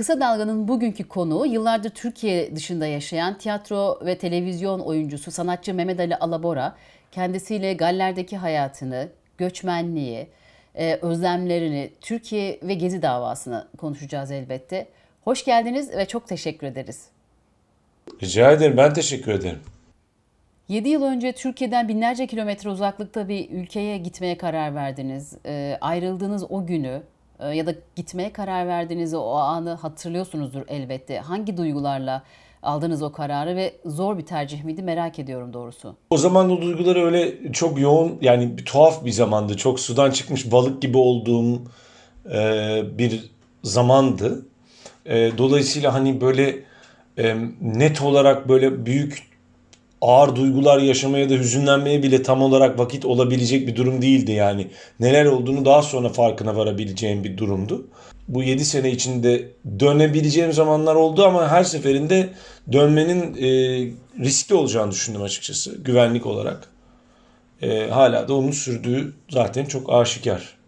Kısa Dalga'nın bugünkü konuğu yıllardır Türkiye dışında yaşayan tiyatro ve televizyon oyuncusu sanatçı Mehmet Ali Alabora. Kendisiyle Galler'deki hayatını, göçmenliği, e, özlemlerini, Türkiye ve Gezi davasını konuşacağız elbette. Hoş geldiniz ve çok teşekkür ederiz. Rica ederim. Ben teşekkür ederim. 7 yıl önce Türkiye'den binlerce kilometre uzaklıkta bir ülkeye gitmeye karar verdiniz. E, ayrıldığınız o günü ya da gitmeye karar verdiğiniz o anı hatırlıyorsunuzdur elbette. Hangi duygularla aldınız o kararı ve zor bir tercih miydi merak ediyorum doğrusu. O zaman o duyguları öyle çok yoğun yani bir tuhaf bir zamandı. Çok sudan çıkmış balık gibi olduğum e, bir zamandı. E, dolayısıyla hani böyle e, net olarak böyle büyük ağır duygular yaşamaya da hüzünlenmeye bile tam olarak vakit olabilecek bir durum değildi yani. Neler olduğunu daha sonra farkına varabileceğim bir durumdu. Bu 7 sene içinde dönebileceğim zamanlar oldu ama her seferinde dönmenin e, riskli olacağını düşündüm açıkçası güvenlik olarak. E, hala da onun sürdüğü zaten çok aşikar.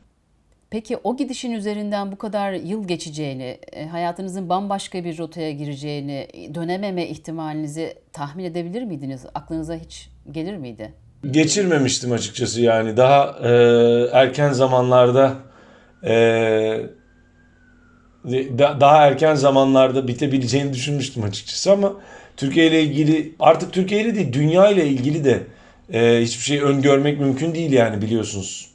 Peki o gidişin üzerinden bu kadar yıl geçeceğini, e, hayatınızın bambaşka bir rotaya gireceğini, dönememe ihtimalinizi tahmin edebilir miydiniz? Aklınıza hiç gelir miydi? Geçirmemiştim açıkçası yani daha e, erken zamanlarda e, da- daha erken zamanlarda bitebileceğini düşünmüştüm açıkçası ama Türkiye ile ilgili artık Türkiye ile değil dünya ile ilgili de e, hiçbir şey öngörmek mümkün değil yani biliyorsunuz.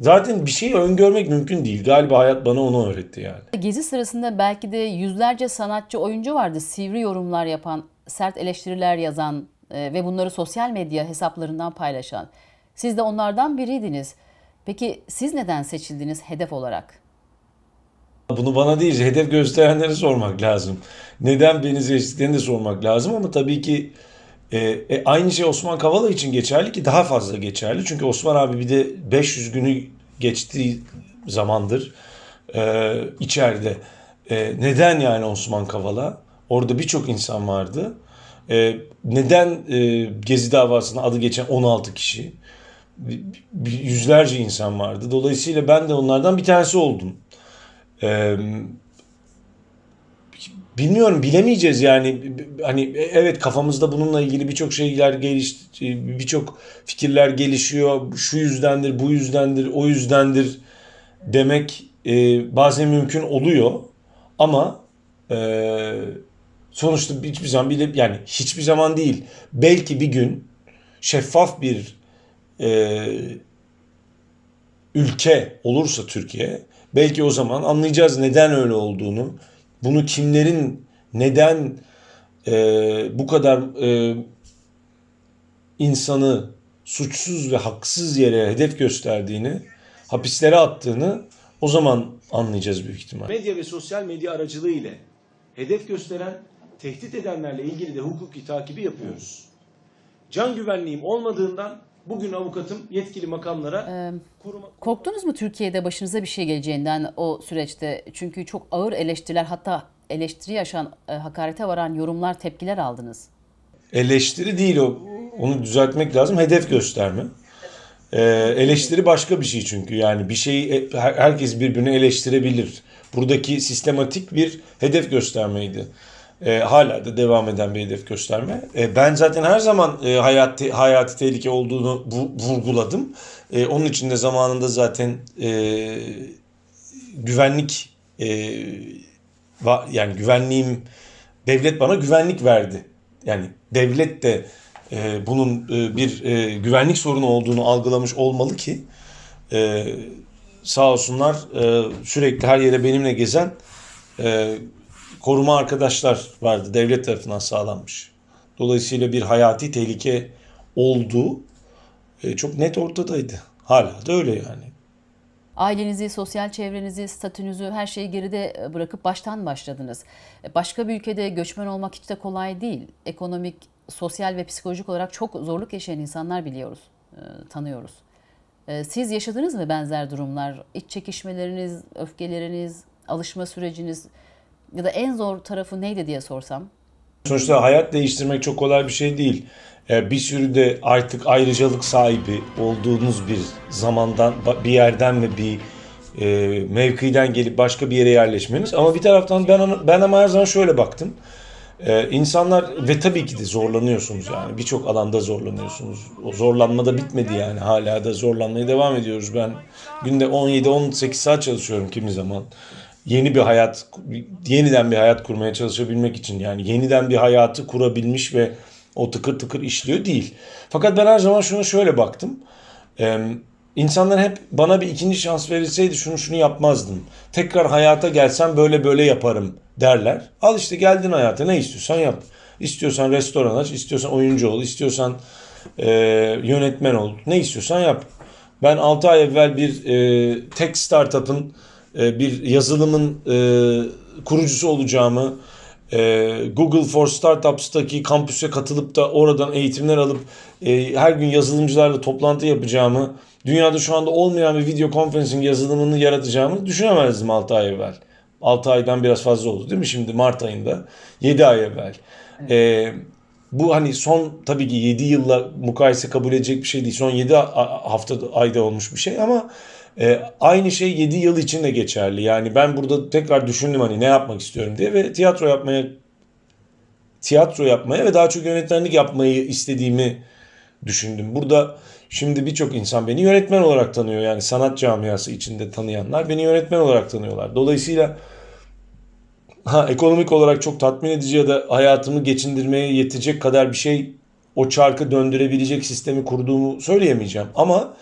Zaten bir şeyi öngörmek mümkün değil. Galiba hayat bana onu öğretti yani. Gezi sırasında belki de yüzlerce sanatçı, oyuncu vardı. Sivri yorumlar yapan, sert eleştiriler yazan e, ve bunları sosyal medya hesaplarından paylaşan. Siz de onlardan biriydiniz. Peki siz neden seçildiniz hedef olarak? Bunu bana değil, hedef gösterenlere sormak lazım. Neden beni seçtiklerini de sormak lazım ama tabii ki e, e, aynı şey Osman Kavala için geçerli ki daha fazla geçerli. Çünkü Osman abi bir de 500 günü geçtiği zamandır e, içeride. E, neden yani Osman Kavala? Orada birçok insan vardı. E, neden e, Gezi davasına adı geçen 16 kişi? Yüzlerce insan vardı. Dolayısıyla ben de onlardan bir tanesi oldum. Ee, bilmiyorum bilemeyeceğiz yani. Hani evet kafamızda bununla ilgili birçok şeyler geliş birçok fikirler gelişiyor. Şu yüzdendir bu yüzdendir o yüzdendir demek e, bazen mümkün oluyor. Ama e, sonuçta hiçbir zaman bile yani hiçbir zaman değil. Belki bir gün şeffaf bir e, ülke olursa Türkiye belki o zaman anlayacağız neden öyle olduğunu. Bunu kimlerin neden e, bu kadar e, insanı suçsuz ve haksız yere hedef gösterdiğini, hapislere attığını o zaman anlayacağız büyük ihtimal. medya ve sosyal medya aracılığı ile hedef gösteren, tehdit edenlerle ilgili de hukuki takibi yapıyoruz. Can güvenliğim olmadığından bugün avukatım yetkili makamlara koruma... Korktunuz mu Türkiye'de başınıza bir şey geleceğinden o süreçte? Çünkü çok ağır eleştiriler hatta eleştiri yaşan, e, hakarete varan yorumlar, tepkiler aldınız. Eleştiri değil o. Onu düzeltmek lazım. Hedef gösterme. Ee, eleştiri başka bir şey çünkü. Yani bir şeyi e, her- herkes birbirini eleştirebilir. Buradaki sistematik bir hedef göstermeydi. Ee, hala da devam eden bir hedef gösterme. Ee, ben zaten her zaman e, hayati, hayati tehlike olduğunu vu- vurguladım. Ee, onun için de zamanında zaten e, güvenlik e, va- yani güvenliğim devlet bana güvenlik verdi. Yani devlet de e, bunun e, bir e, güvenlik sorunu olduğunu algılamış olmalı ki e, sağ olsunlar e, sürekli her yere benimle gezen e, koruma arkadaşlar vardı. Devlet tarafından sağlanmış. Dolayısıyla bir hayati tehlike olduğu e, çok net ortadaydı. Hala da öyle yani. Ailenizi, sosyal çevrenizi, statünüzü her şeyi geride bırakıp baştan başladınız. Başka bir ülkede göçmen olmak hiç de kolay değil. Ekonomik, sosyal ve psikolojik olarak çok zorluk yaşayan insanlar biliyoruz, e, tanıyoruz. E, Siz yaşadınız mı benzer durumlar? İç çekişmeleriniz, öfkeleriniz, alışma süreciniz ya da en zor tarafı neydi diye sorsam? Sonuçta hayat değiştirmek çok kolay bir şey değil. Ee, Bir sürü de artık ayrıcalık sahibi olduğunuz bir zamandan, bir yerden ve bir e, mevkiden gelip başka bir yere yerleşmeniz. Ama bir taraftan ben ben ama her zaman şöyle baktım. Ee, insanlar ve tabii ki de zorlanıyorsunuz yani birçok alanda zorlanıyorsunuz. O zorlanma da bitmedi yani hala da zorlanmaya devam ediyoruz. Ben günde 17-18 saat çalışıyorum kimi zaman. Yeni bir hayat, yeniden bir hayat kurmaya çalışabilmek için yani yeniden bir hayatı kurabilmiş ve o tıkır tıkır işliyor değil. Fakat ben her zaman şuna şöyle baktım. Ee, insanlar hep bana bir ikinci şans verilseydi şunu şunu yapmazdım. Tekrar hayata gelsem böyle böyle yaparım derler. Al işte geldin hayata ne istiyorsan yap. İstiyorsan restoran aç, istiyorsan oyuncu ol, istiyorsan e, yönetmen ol. Ne istiyorsan yap. Ben 6 ay evvel bir e, tech startup'ın e, bir yazılımın e, kurucusu olacağımı, e, Google for Startups'taki kampüse katılıp da oradan eğitimler alıp e, her gün yazılımcılarla toplantı yapacağımı, dünyada şu anda olmayan bir video conferencing yazılımını yaratacağımı düşünemezdim 6 ay evvel. 6 aydan biraz fazla oldu değil mi şimdi Mart ayında? 7 ay evvel. E, bu hani son tabii ki 7 yılla mukayese kabul edecek bir şey değil. Son 7 hafta ayda olmuş bir şey ama e, aynı şey 7 yıl için de geçerli. Yani ben burada tekrar düşündüm hani ne yapmak istiyorum diye ve tiyatro yapmaya tiyatro yapmaya ve daha çok yönetmenlik yapmayı istediğimi düşündüm. Burada şimdi birçok insan beni yönetmen olarak tanıyor. Yani sanat camiası içinde tanıyanlar beni yönetmen olarak tanıyorlar. Dolayısıyla ha ekonomik olarak çok tatmin edici ya da hayatımı geçindirmeye yetecek kadar bir şey o çarkı döndürebilecek sistemi kurduğumu söyleyemeyeceğim. Ama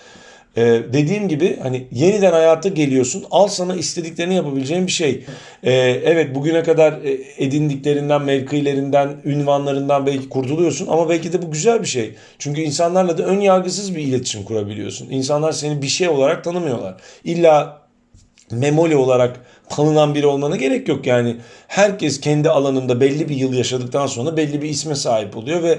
e, dediğim gibi hani yeniden hayata geliyorsun. Al sana istediklerini yapabileceğin bir şey. E, evet bugüne kadar e, edindiklerinden, mevkilerinden, ünvanlarından belki kurtuluyorsun ama belki de bu güzel bir şey. Çünkü insanlarla da ön yargısız bir iletişim kurabiliyorsun. İnsanlar seni bir şey olarak tanımıyorlar. İlla memoli olarak tanınan biri olmana gerek yok yani. Herkes kendi alanında belli bir yıl yaşadıktan sonra belli bir isme sahip oluyor ve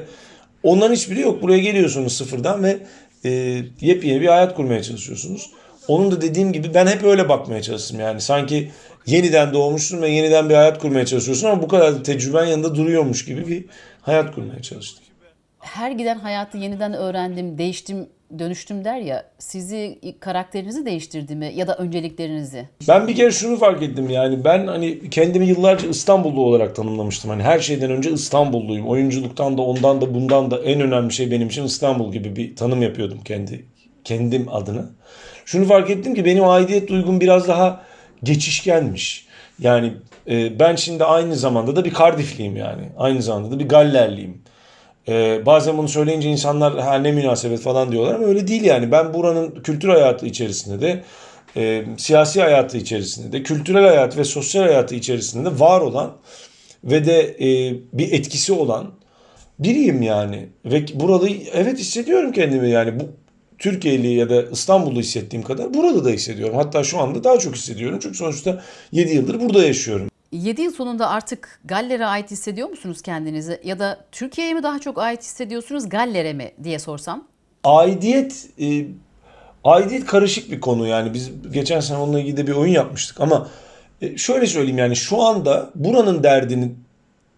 onların hiçbiri yok. Buraya geliyorsunuz sıfırdan ve e, yepyeni bir hayat kurmaya çalışıyorsunuz. Onun da dediğim gibi ben hep öyle bakmaya çalıştım yani. Sanki yeniden doğmuşsun ve yeniden bir hayat kurmaya çalışıyorsun ama bu kadar da tecrüben yanında duruyormuş gibi bir hayat kurmaya çalıştım. Her giden hayatı yeniden öğrendim, değiştim, dönüştüm der ya. Sizi karakterinizi değiştirdi mi ya da önceliklerinizi? Ben bir kere şunu fark ettim yani ben hani kendimi yıllarca İstanbullu olarak tanımlamıştım. Hani her şeyden önce İstanbulluyum. Oyunculuktan da ondan da bundan da en önemli şey benim için İstanbul gibi bir tanım yapıyordum kendi kendim adına. Şunu fark ettim ki benim aidiyet duygum biraz daha geçişkenmiş. Yani e, ben şimdi aynı zamanda da bir Cardiff'liyim yani. Aynı zamanda da bir Gallerliyim. Ee, bazen bunu söyleyince insanlar ha ne münasebet falan diyorlar ama öyle değil yani. Ben buranın kültür hayatı içerisinde de e, siyasi hayatı içerisinde de kültürel hayat ve sosyal hayatı içerisinde de var olan ve de e, bir etkisi olan biriyim yani. Ve burada evet hissediyorum kendimi yani bu Türkiye'li ya da İstanbul'da hissettiğim kadar burada da hissediyorum. Hatta şu anda daha çok hissediyorum. Çünkü sonuçta 7 yıldır burada yaşıyorum. 7 yıl sonunda artık Galler'e ait hissediyor musunuz kendinizi? Ya da Türkiye'ye mi daha çok ait hissediyorsunuz, Galler'e mi diye sorsam? Aidiyet e, aidiyet karışık bir konu yani biz geçen sene onunla ilgili de bir oyun yapmıştık ama e, şöyle söyleyeyim yani şu anda buranın derdini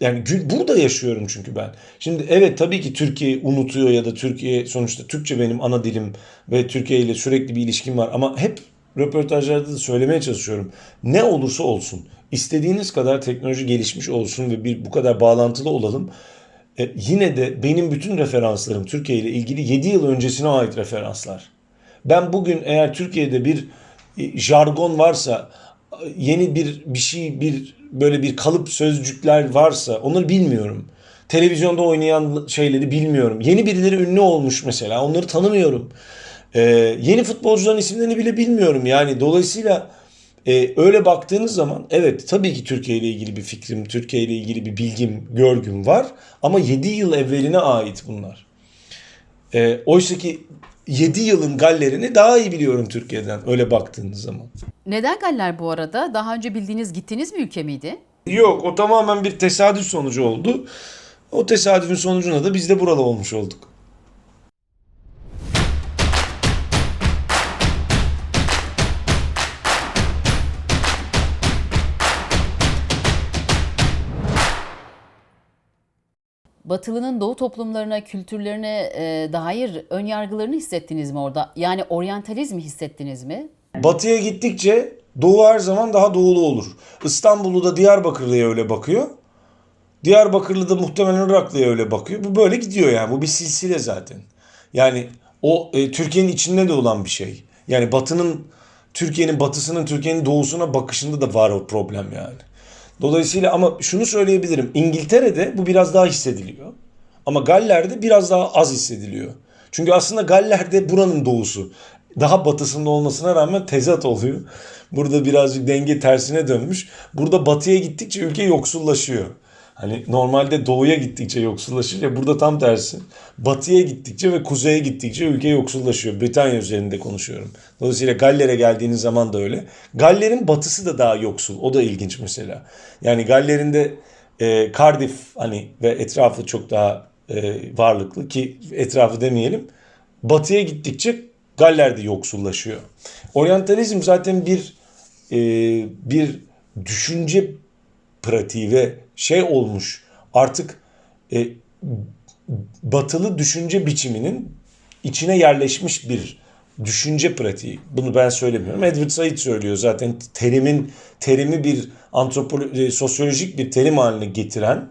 yani burada yaşıyorum çünkü ben. Şimdi evet tabii ki Türkiye unutuyor ya da Türkiye sonuçta Türkçe benim ana dilim ve Türkiye ile sürekli bir ilişkim var ama hep röportajlarda da söylemeye çalışıyorum. Ne olursa olsun istediğiniz kadar teknoloji gelişmiş olsun ve bir bu kadar bağlantılı olalım. E, yine de benim bütün referanslarım Türkiye ile ilgili 7 yıl öncesine ait referanslar. Ben bugün eğer Türkiye'de bir e, jargon varsa, yeni bir bir şey, bir böyle bir kalıp sözcükler varsa onları bilmiyorum. Televizyonda oynayan şeyleri bilmiyorum. Yeni birileri ünlü olmuş mesela onları tanımıyorum. E, yeni futbolcuların isimlerini bile bilmiyorum. Yani dolayısıyla e, öyle baktığınız zaman evet tabii ki Türkiye ile ilgili bir fikrim, Türkiye ile ilgili bir bilgim, görgüm var. Ama 7 yıl evveline ait bunlar. E, Oysa ki 7 yılın gallerini daha iyi biliyorum Türkiye'den öyle baktığınız zaman. Neden Galler bu arada? Daha önce bildiğiniz gittiğiniz bir ülke miydi? Yok o tamamen bir tesadüf sonucu oldu. O tesadüfün sonucunda da biz de buralı olmuş olduk. Batılı'nın doğu toplumlarına, kültürlerine e, dair ön yargılarını hissettiniz mi orada? Yani oryantalizmi hissettiniz mi? Batıya gittikçe doğu her zaman daha doğulu olur. İstanbul'u da Diyarbakırlı'ya öyle bakıyor. Diyarbakırlı da muhtemelen Iraklı'ya öyle bakıyor. Bu böyle gidiyor yani. Bu bir silsile zaten. Yani o e, Türkiye'nin içinde de olan bir şey. Yani Batı'nın Türkiye'nin batısının Türkiye'nin doğusuna bakışında da var o problem yani. Dolayısıyla ama şunu söyleyebilirim. İngiltere'de bu biraz daha hissediliyor. Ama Galler'de biraz daha az hissediliyor. Çünkü aslında Galler'de buranın doğusu. Daha batısında olmasına rağmen tezat oluyor. Burada birazcık denge tersine dönmüş. Burada batıya gittikçe ülke yoksullaşıyor. Hani normalde doğuya gittikçe yoksullaşır ya burada tam tersi. Batıya gittikçe ve kuzeye gittikçe ülke yoksullaşıyor. Britanya üzerinde konuşuyorum. Dolayısıyla Galler'e geldiğiniz zaman da öyle. Galler'in batısı da daha yoksul. O da ilginç mesela. Yani Galler'in de e, Cardiff hani ve etrafı çok daha e, varlıklı ki etrafı demeyelim. Batıya gittikçe Galler de yoksullaşıyor. Oryantalizm zaten bir e, bir düşünce pratiği ve şey olmuş artık e, batılı düşünce biçiminin içine yerleşmiş bir düşünce pratiği. Bunu ben söylemiyorum. Edward Said söylüyor zaten terimin terimi bir antropolo sosyolojik bir terim haline getiren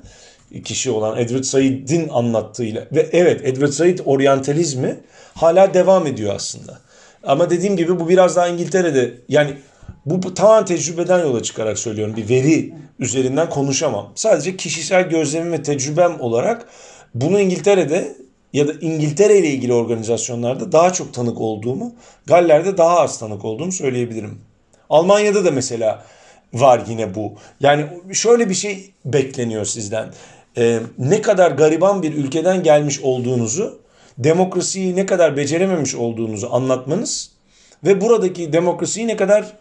kişi olan Edward Said'in anlattığıyla ve evet Edward Said oryantalizmi hala devam ediyor aslında. Ama dediğim gibi bu biraz daha İngiltere'de yani bu tamamen tecrübeden yola çıkarak söylüyorum. Bir veri üzerinden konuşamam. Sadece kişisel gözlemim ve tecrübem olarak bunu İngiltere'de ya da İngiltere ile ilgili organizasyonlarda daha çok tanık olduğumu, Galler'de daha az tanık olduğumu söyleyebilirim. Almanya'da da mesela var yine bu. Yani şöyle bir şey bekleniyor sizden. Ee, ne kadar gariban bir ülkeden gelmiş olduğunuzu, demokrasiyi ne kadar becerememiş olduğunuzu anlatmanız ve buradaki demokrasiyi ne kadar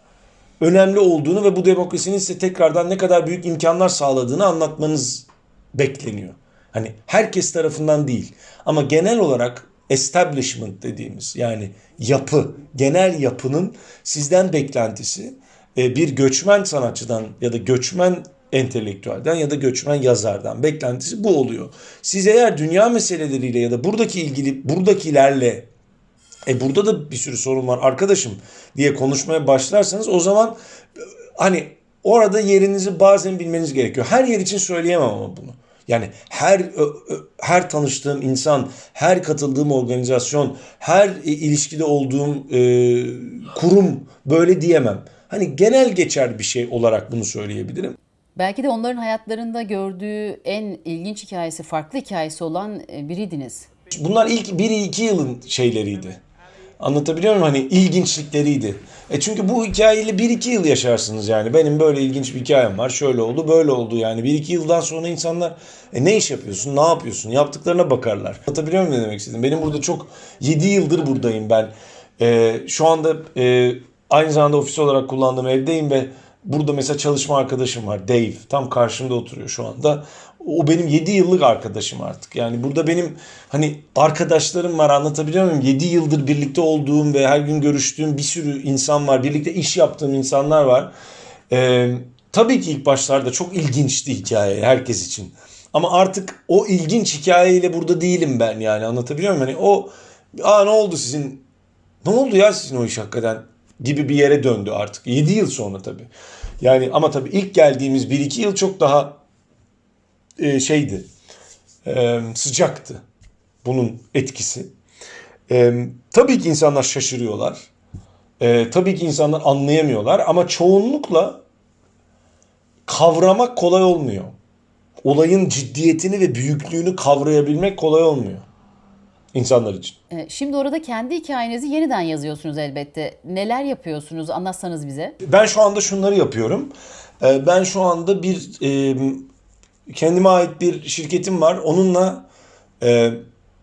önemli olduğunu ve bu demokrasinin size tekrardan ne kadar büyük imkanlar sağladığını anlatmanız bekleniyor. Hani herkes tarafından değil ama genel olarak establishment dediğimiz yani yapı, genel yapının sizden beklentisi e, bir göçmen sanatçıdan ya da göçmen entelektüelden ya da göçmen yazardan beklentisi bu oluyor. Siz eğer dünya meseleleriyle ya da buradaki ilgili buradakilerle e burada da bir sürü sorun var arkadaşım diye konuşmaya başlarsanız o zaman e, hani orada yerinizi bazen bilmeniz gerekiyor. Her yer için söyleyemem ama bunu. Yani her her tanıştığım insan, her katıldığım organizasyon, her ilişkide olduğum e, kurum böyle diyemem. Hani genel geçer bir şey olarak bunu söyleyebilirim. Belki de onların hayatlarında gördüğü en ilginç hikayesi, farklı hikayesi olan e, biriydiniz. Bunlar ilk 1-2 yılın şeyleriydi. Anlatabiliyor muyum? Hani ilginçlikleriydi. E çünkü bu hikayeyle 1-2 yıl yaşarsınız yani. Benim böyle ilginç bir hikayem var. Şöyle oldu, böyle oldu yani. 1-2 yıldan sonra insanlar e ne iş yapıyorsun, ne yapıyorsun? Yaptıklarına bakarlar. Anlatabiliyor muyum ne demek istedim? Benim burada çok 7 yıldır buradayım ben. E, şu anda e, aynı zamanda ofis olarak kullandığım evdeyim ve Burada mesela çalışma arkadaşım var Dave. Tam karşımda oturuyor şu anda. O benim 7 yıllık arkadaşım artık. Yani burada benim hani arkadaşlarım var anlatabiliyor muyum? 7 yıldır birlikte olduğum ve her gün görüştüğüm bir sürü insan var. Birlikte iş yaptığım insanlar var. Ee, tabii ki ilk başlarda çok ilginçti hikaye herkes için. Ama artık o ilginç hikayeyle burada değilim ben yani anlatabiliyor muyum? Hani o aa ne oldu sizin ne oldu ya sizin o iş hakikaten gibi bir yere döndü artık. 7 yıl sonra tabii. Yani ama tabii ilk geldiğimiz 1-2 yıl çok daha e, şeydi. E, sıcaktı. Bunun etkisi. E, tabii ki insanlar şaşırıyorlar. E, tabii ki insanlar anlayamıyorlar ama çoğunlukla kavramak kolay olmuyor. Olayın ciddiyetini ve büyüklüğünü kavrayabilmek kolay olmuyor insanlar için. E, Şimdi orada kendi hikayenizi yeniden yazıyorsunuz elbette. Neler yapıyorsunuz? Anlatsanız bize. Ben şu anda şunları yapıyorum. Ee, Ben şu anda bir e, kendime ait bir şirketim var. Onunla e,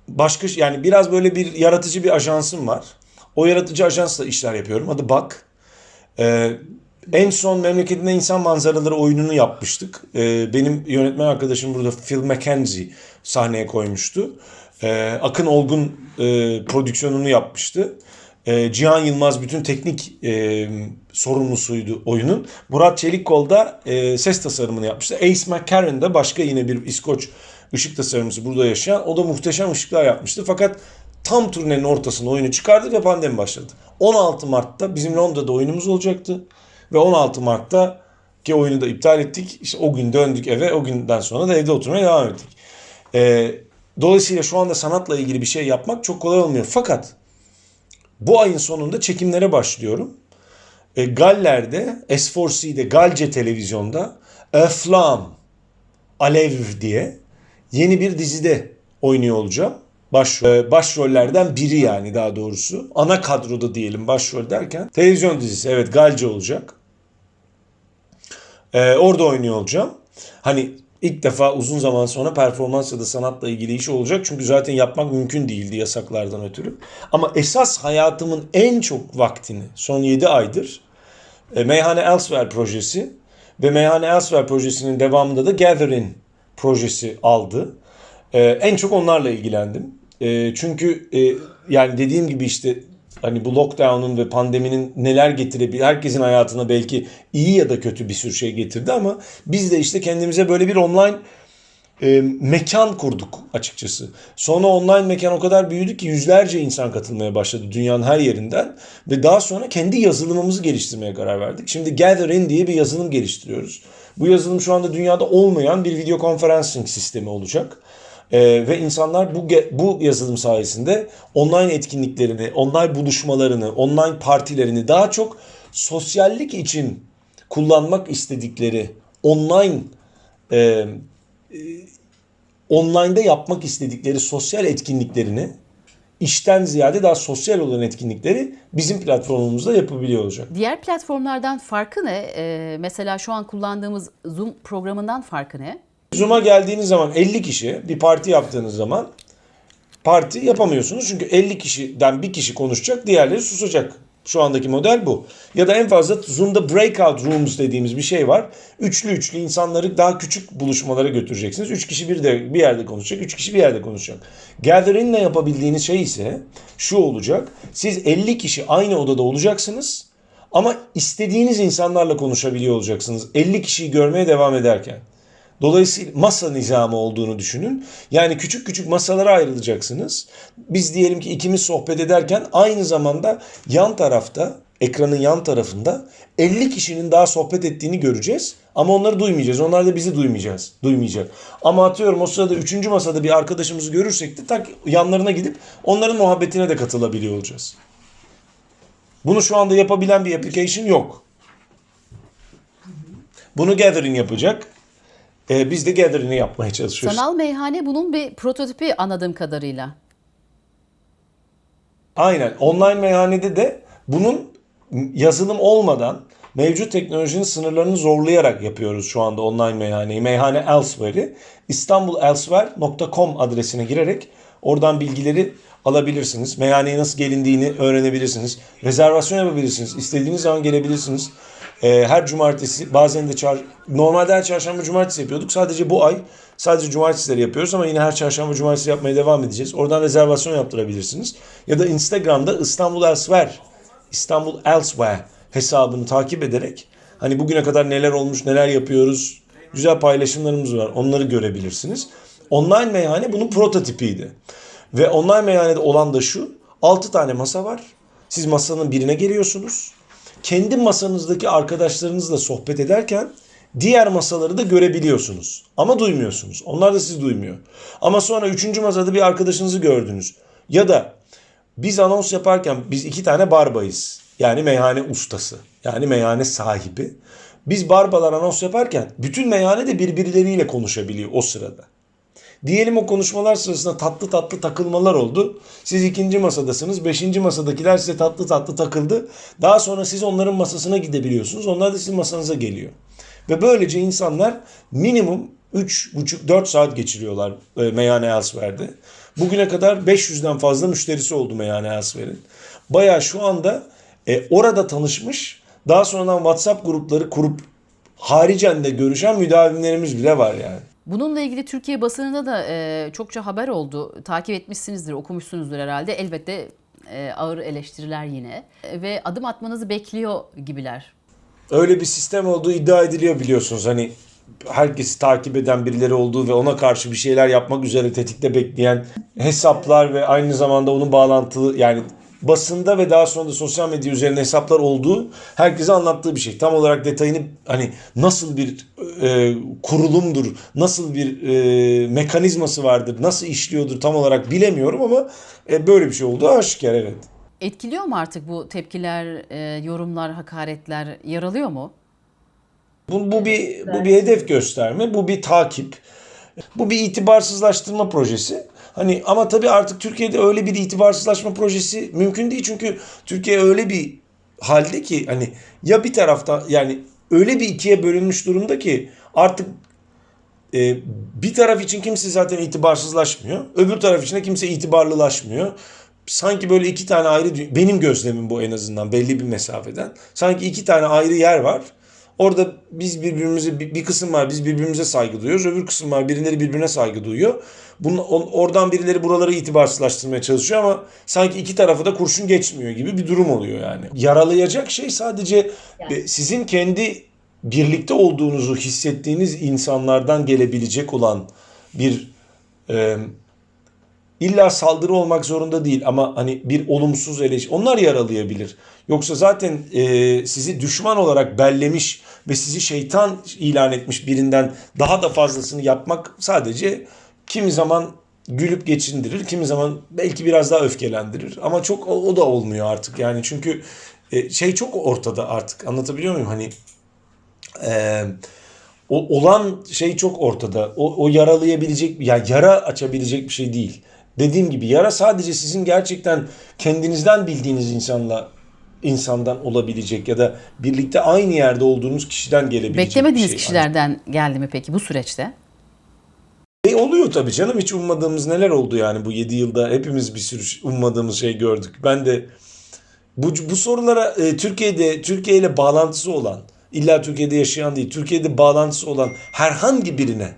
başka yani biraz böyle bir yaratıcı bir ajansım var. O yaratıcı ajansla işler yapıyorum. Adı Bak. Ee, en son memleketinde insan manzaraları oyununu yapmıştık. Ee, benim yönetmen arkadaşım burada Phil McKenzie sahneye koymuştu. Ee, Akın Olgun e, prodüksiyonunu yapmıştı. Ee, Cihan Yılmaz bütün teknik e, sorumlusuydu oyunun. Murat Çelikkol da e, ses tasarımını yapmıştı. Ace McCarron da başka yine bir İskoç ışık tasarımcısı burada yaşayan. O da muhteşem ışıklar yapmıştı. Fakat Tam turnenin ortasında oyunu çıkardık ve pandemi başladı. 16 Mart'ta bizim Londra'da oyunumuz olacaktı. Ve 16 Mart'ta ki oyunu da iptal ettik. İşte o gün döndük eve. O günden sonra da evde oturmaya devam ettik. Ee, dolayısıyla şu anda sanatla ilgili bir şey yapmak çok kolay olmuyor. Fakat bu ayın sonunda çekimlere başlıyorum. E, Galler'de S4C'de Galce televizyonda Eflam Alev diye yeni bir dizide oynuyor olacağım. Baş, e, başrollerden biri yani daha doğrusu. Ana kadroda diyelim başrol derken. Televizyon dizisi evet Galce olacak. E, orada oynuyor olacağım. Hani ilk defa uzun zaman sonra performans ya da sanatla ilgili iş olacak. Çünkü zaten yapmak mümkün değildi yasaklardan ötürü. Ama esas hayatımın en çok vaktini son 7 aydır e, Meyhane Elsewhere projesi ve Meyhane Elsewhere projesinin devamında da Gathering projesi aldı. E, en çok onlarla ilgilendim. E, çünkü e, yani dediğim gibi işte hani bu lockdown'un ve pandeminin neler getirebilir herkesin hayatına belki iyi ya da kötü bir sürü şey getirdi ama biz de işte kendimize böyle bir online e, mekan kurduk açıkçası. Sonra online mekan o kadar büyüdü ki yüzlerce insan katılmaya başladı dünyanın her yerinden ve daha sonra kendi yazılımımızı geliştirmeye karar verdik. Şimdi Gathering diye bir yazılım geliştiriyoruz. Bu yazılım şu anda dünyada olmayan bir video conferencing sistemi olacak. Ee, ve insanlar bu bu yazılım sayesinde online etkinliklerini, online buluşmalarını, online partilerini daha çok sosyallik için kullanmak istedikleri online e, e, online'da yapmak istedikleri sosyal etkinliklerini işten ziyade daha sosyal olan etkinlikleri bizim platformumuzda yapabiliyor olacak. Diğer platformlardan farkı ne? Ee, mesela şu an kullandığımız Zoom programından farkı ne? Zoom'a geldiğiniz zaman 50 kişi bir parti yaptığınız zaman parti yapamıyorsunuz. Çünkü 50 kişiden bir kişi konuşacak, diğerleri susacak. Şu andaki model bu. Ya da en fazla Zoom'da breakout rooms dediğimiz bir şey var. Üçlü üçlü insanları daha küçük buluşmalara götüreceksiniz. Üç kişi bir de bir yerde konuşacak, üç kişi bir yerde konuşacak. Gathering'le yapabildiğiniz şey ise şu olacak. Siz 50 kişi aynı odada olacaksınız ama istediğiniz insanlarla konuşabiliyor olacaksınız. 50 kişiyi görmeye devam ederken. Dolayısıyla masa nizamı olduğunu düşünün. Yani küçük küçük masalara ayrılacaksınız. Biz diyelim ki ikimiz sohbet ederken aynı zamanda yan tarafta, ekranın yan tarafında 50 kişinin daha sohbet ettiğini göreceğiz. Ama onları duymayacağız. Onlar da bizi duymayacağız. Duymayacak. Ama atıyorum o sırada üçüncü masada bir arkadaşımızı görürsek de tak yanlarına gidip onların muhabbetine de katılabiliyor olacağız. Bunu şu anda yapabilen bir application yok. Bunu Gathering yapacak. Ee, biz de Gathering'i yapmaya çalışıyoruz. Sanal meyhane bunun bir prototipi anladığım kadarıyla. Aynen. Online meyhanede de bunun yazılım olmadan mevcut teknolojinin sınırlarını zorlayarak yapıyoruz şu anda online meyhaneyi. Meyhane Elsewhere'i istanbulelsewhere.com adresine girerek oradan bilgileri alabilirsiniz. Meyhaneye nasıl gelindiğini öğrenebilirsiniz. Rezervasyon yapabilirsiniz. İstediğiniz zaman gelebilirsiniz. Ee, her cumartesi bazen de çar normalde her çarşamba cumartesi yapıyorduk. Sadece bu ay sadece cumartesileri yapıyoruz ama yine her çarşamba cumartesi yapmaya devam edeceğiz. Oradan rezervasyon yaptırabilirsiniz. Ya da Instagram'da İstanbul Elsewhere İstanbul Elsewhere hesabını takip ederek hani bugüne kadar neler olmuş, neler yapıyoruz, güzel paylaşımlarımız var. Onları görebilirsiniz. Online meyhane bunun prototipiydi. Ve online meyhanede olan da şu. 6 tane masa var. Siz masanın birine geliyorsunuz. Kendi masanızdaki arkadaşlarınızla sohbet ederken diğer masaları da görebiliyorsunuz. Ama duymuyorsunuz. Onlar da sizi duymuyor. Ama sonra üçüncü masada bir arkadaşınızı gördünüz. Ya da biz anons yaparken biz iki tane barbayız. Yani meyhane ustası. Yani meyhane sahibi. Biz barbalar anons yaparken bütün meyhane de birbirleriyle konuşabiliyor o sırada. Diyelim o konuşmalar sırasında tatlı tatlı takılmalar oldu. Siz ikinci masadasınız. Beşinci masadakiler size tatlı tatlı takıldı. Daha sonra siz onların masasına gidebiliyorsunuz. Onlar da sizin masanıza geliyor. Ve böylece insanlar minimum 3,5-4 saat geçiriyorlar e, Meyhane Elsewhere'de. Bugüne kadar 500'den fazla müşterisi oldu Meyhane Elsewhere'in. Baya şu anda e, orada tanışmış daha sonradan WhatsApp grupları kurup haricen de görüşen müdavimlerimiz bile var yani. Bununla ilgili Türkiye basınında da e, çokça haber oldu. Takip etmişsinizdir, okumuşsunuzdur herhalde. Elbette e, ağır eleştiriler yine. E, ve adım atmanızı bekliyor gibiler. Öyle bir sistem olduğu iddia ediliyor biliyorsunuz. Hani herkesi takip eden birileri olduğu ve ona karşı bir şeyler yapmak üzere tetikte bekleyen hesaplar ve aynı zamanda onun bağlantılı yani basında ve daha sonra da sosyal medya üzerine hesaplar olduğu herkese anlattığı bir şey. Tam olarak detayını hani nasıl bir e, kurulumdur, nasıl bir e, mekanizması vardır, nasıl işliyordur tam olarak bilemiyorum ama e, böyle bir şey olduğu aşikar evet. Etkiliyor mu artık bu tepkiler, e, yorumlar, hakaretler yaralıyor mu? Bu, bu bir bu bir hedef gösterme, bu bir takip. Bu bir itibarsızlaştırma projesi. Hani ama tabii artık Türkiye'de öyle bir itibarsızlaşma projesi mümkün değil çünkü Türkiye öyle bir halde ki hani ya bir tarafta yani öyle bir ikiye bölünmüş durumda ki artık e, bir taraf için kimse zaten itibarsızlaşmıyor. Öbür taraf için de kimse itibarlılaşmıyor. Sanki böyle iki tane ayrı benim gözlemim bu en azından belli bir mesafeden. Sanki iki tane ayrı yer var. Orada biz birbirimize bir bir kısım var biz birbirimize saygı duyuyoruz. Öbür kısım var birileri birbirine saygı duyuyor. Bunun, on- oradan birileri buraları itibarsızlaştırmaya çalışıyor ama sanki iki tarafı da kurşun geçmiyor gibi bir durum oluyor yani. Yaralayacak şey sadece e, sizin kendi birlikte olduğunuzu hissettiğiniz insanlardan gelebilecek olan bir e, illa saldırı olmak zorunda değil ama hani bir olumsuz eleştiri onlar yaralayabilir. Yoksa zaten e, sizi düşman olarak bellemiş ve sizi şeytan ilan etmiş birinden daha da fazlasını yapmak sadece kimi zaman gülüp geçindirir, kimi zaman belki biraz daha öfkelendirir. Ama çok o, o da olmuyor artık yani çünkü e, şey çok ortada artık anlatabiliyor muyum? Hani e, o, olan şey çok ortada. O, o yaralayabilecek, ya yara açabilecek bir şey değil. Dediğim gibi yara sadece sizin gerçekten kendinizden bildiğiniz insanla insandan olabilecek ya da birlikte aynı yerde olduğunuz kişiden gelebilecek Beklemediğiniz şey. kişilerden geldi mi peki bu süreçte? E oluyor tabii canım hiç ummadığımız neler oldu yani bu 7 yılda hepimiz bir sürü ummadığımız şey gördük. Ben de bu, bu sorulara e, Türkiye'de Türkiye ile bağlantısı olan illa Türkiye'de yaşayan değil Türkiye'de bağlantısı olan herhangi birine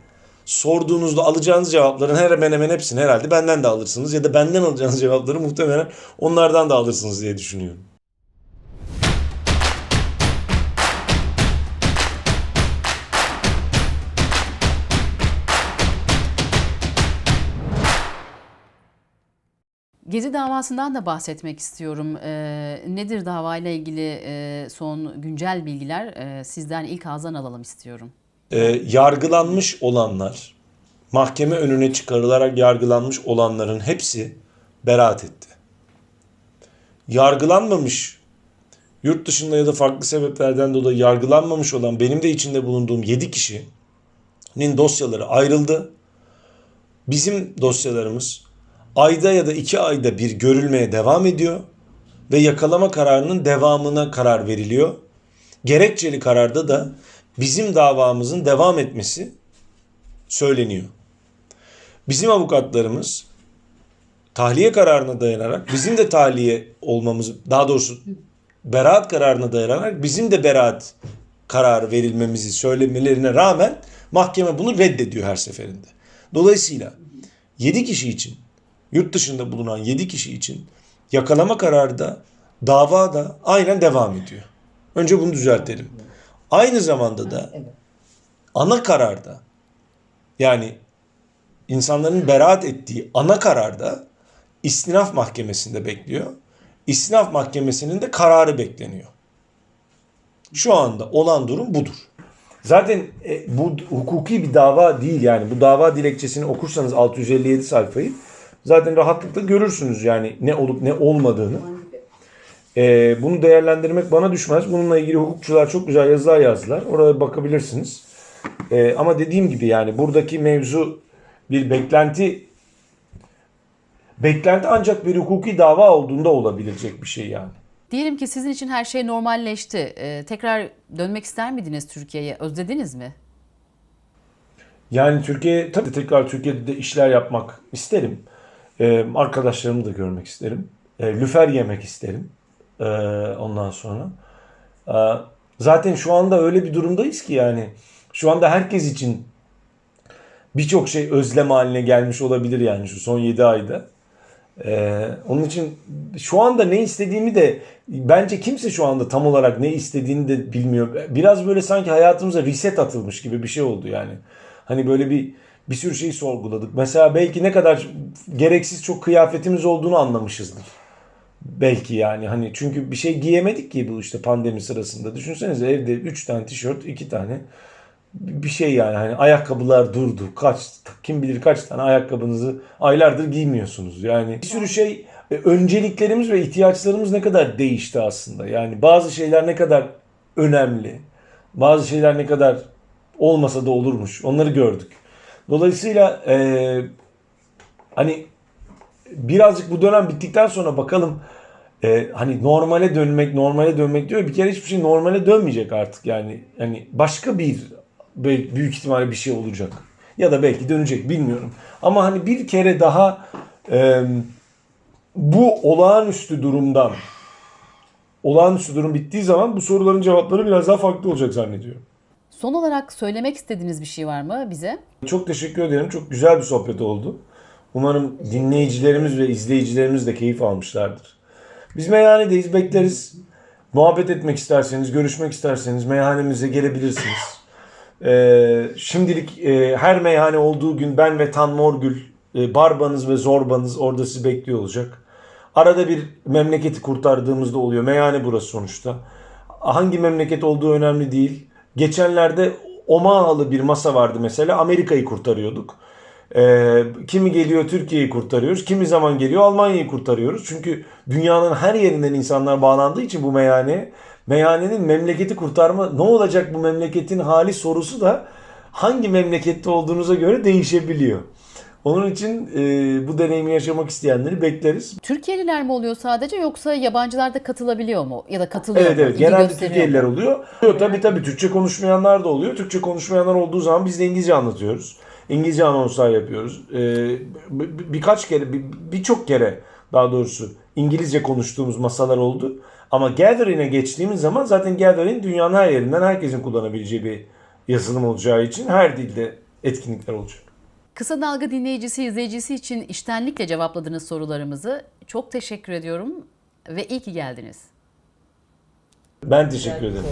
sorduğunuzda alacağınız cevapların hemen hemen hepsini herhalde benden de alırsınız ya da benden alacağınız cevapları muhtemelen onlardan da alırsınız diye düşünüyorum. Gezi davasından da bahsetmek istiyorum. Ee, nedir davayla ilgili e, son güncel bilgiler? Ee, sizden ilk ağızdan alalım istiyorum. E, yargılanmış olanlar, mahkeme önüne çıkarılarak yargılanmış olanların hepsi beraat etti. Yargılanmamış, yurt dışında ya da farklı sebeplerden dolayı yargılanmamış olan benim de içinde bulunduğum 7 kişinin dosyaları ayrıldı. Bizim dosyalarımız ayda ya da iki ayda bir görülmeye devam ediyor ve yakalama kararının devamına karar veriliyor. Gerekçeli kararda da bizim davamızın devam etmesi söyleniyor. Bizim avukatlarımız tahliye kararına dayanarak bizim de tahliye olmamız daha doğrusu beraat kararına dayanarak bizim de beraat kararı verilmemizi söylemelerine rağmen mahkeme bunu reddediyor her seferinde. Dolayısıyla 7 kişi için yurt dışında bulunan 7 kişi için yakalama kararı da dava da aynen devam ediyor. Önce bunu düzeltelim. Aynı zamanda da ana kararda yani insanların beraat ettiği ana kararda istinaf mahkemesinde bekliyor. İstinaf mahkemesinin de kararı bekleniyor. Şu anda olan durum budur. Zaten e, bu hukuki bir dava değil yani. Bu dava dilekçesini okursanız 657 sayfayı zaten rahatlıkla görürsünüz yani ne olup ne olmadığını. E, bunu değerlendirmek bana düşmez. Bununla ilgili hukukçular çok güzel yazılar yazdılar. Oraya bakabilirsiniz. E, ama dediğim gibi yani buradaki mevzu bir beklenti beklenti ancak bir hukuki dava olduğunda olabilecek bir şey yani. Diyelim ki sizin için her şey normalleşti. Ee, tekrar dönmek ister miydiniz Türkiye'ye? Özlediniz mi? Yani Türkiye tabii tekrar Türkiye'de de işler yapmak isterim. Ee, arkadaşlarımı da görmek isterim. Ee, lüfer yemek isterim. Ee, ondan sonra. Ee, zaten şu anda öyle bir durumdayız ki yani şu anda herkes için birçok şey özlem haline gelmiş olabilir yani şu son 7 ayda. Ee, onun için şu anda ne istediğimi de bence kimse şu anda tam olarak ne istediğini de bilmiyor. Biraz böyle sanki hayatımıza reset atılmış gibi bir şey oldu yani. Hani böyle bir bir sürü şeyi sorguladık. Mesela belki ne kadar gereksiz çok kıyafetimiz olduğunu anlamışızdır. Belki yani hani çünkü bir şey giyemedik ki bu işte pandemi sırasında. Düşünsenize evde 3 tane tişört, 2 tane bir şey yani hani ayakkabılar durdu. Kaç kim bilir kaç tane ayakkabınızı aylardır giymiyorsunuz. Yani bir sürü şey e, önceliklerimiz ve ihtiyaçlarımız ne kadar değişti aslında. Yani bazı şeyler ne kadar önemli. Bazı şeyler ne kadar olmasa da olurmuş. Onları gördük. Dolayısıyla e, hani birazcık bu dönem bittikten sonra bakalım e, hani normale dönmek normale dönmek diyor bir kere hiçbir şey normale dönmeyecek artık yani hani başka bir büyük ihtimalle bir şey olacak ya da belki dönecek bilmiyorum ama hani bir kere daha e, bu olağanüstü durumdan olağanüstü durum bittiği zaman bu soruların cevapları biraz daha farklı olacak zannediyorum. Son olarak söylemek istediğiniz bir şey var mı bize? Çok teşekkür ederim. Çok güzel bir sohbet oldu. Umarım dinleyicilerimiz ve izleyicilerimiz de keyif almışlardır. Biz meyhanedeyiz, bekleriz. Muhabbet etmek isterseniz, görüşmek isterseniz meyhanemize gelebilirsiniz. Ee, şimdilik e, her meyhane olduğu gün ben ve Tan Morgül, e, Barbanız ve Zorbanız orada sizi bekliyor olacak. Arada bir memleketi kurtardığımızda oluyor. Meyhane burası sonuçta. Hangi memleket olduğu önemli değil. Geçenlerde Omahalı bir masa vardı mesela. Amerika'yı kurtarıyorduk. Ee, kimi geliyor Türkiye'yi kurtarıyoruz. Kimi zaman geliyor Almanya'yı kurtarıyoruz. Çünkü dünyanın her yerinden insanlar bağlandığı için bu meyhane meyhanenin memleketi kurtarma ne olacak bu memleketin hali sorusu da hangi memlekette olduğunuza göre değişebiliyor. Onun için e, bu deneyimi yaşamak isteyenleri bekleriz. Türkiye'liler mi oluyor sadece yoksa yabancılar da katılabiliyor mu? Ya da katılıyor Evet mu? evet İlgi genelde Türkiye'liler oluyor. Yok, tabii tabii Türkçe konuşmayanlar da oluyor. Türkçe konuşmayanlar olduğu zaman biz de İngilizce anlatıyoruz. İngilizce anonslar yapıyoruz. Ee, bir- birkaç kere, bir- birçok kere daha doğrusu İngilizce konuştuğumuz masalar oldu. Ama Gathering'e geçtiğimiz zaman zaten Gathering dünyanın her yerinden herkesin kullanabileceği bir yazılım olacağı için her dilde etkinlikler olacak. Kısa Dalga dinleyicisi, izleyicisi için iştenlikle cevapladığınız sorularımızı çok teşekkür ediyorum ve iyi ki geldiniz. Ben teşekkür ederim.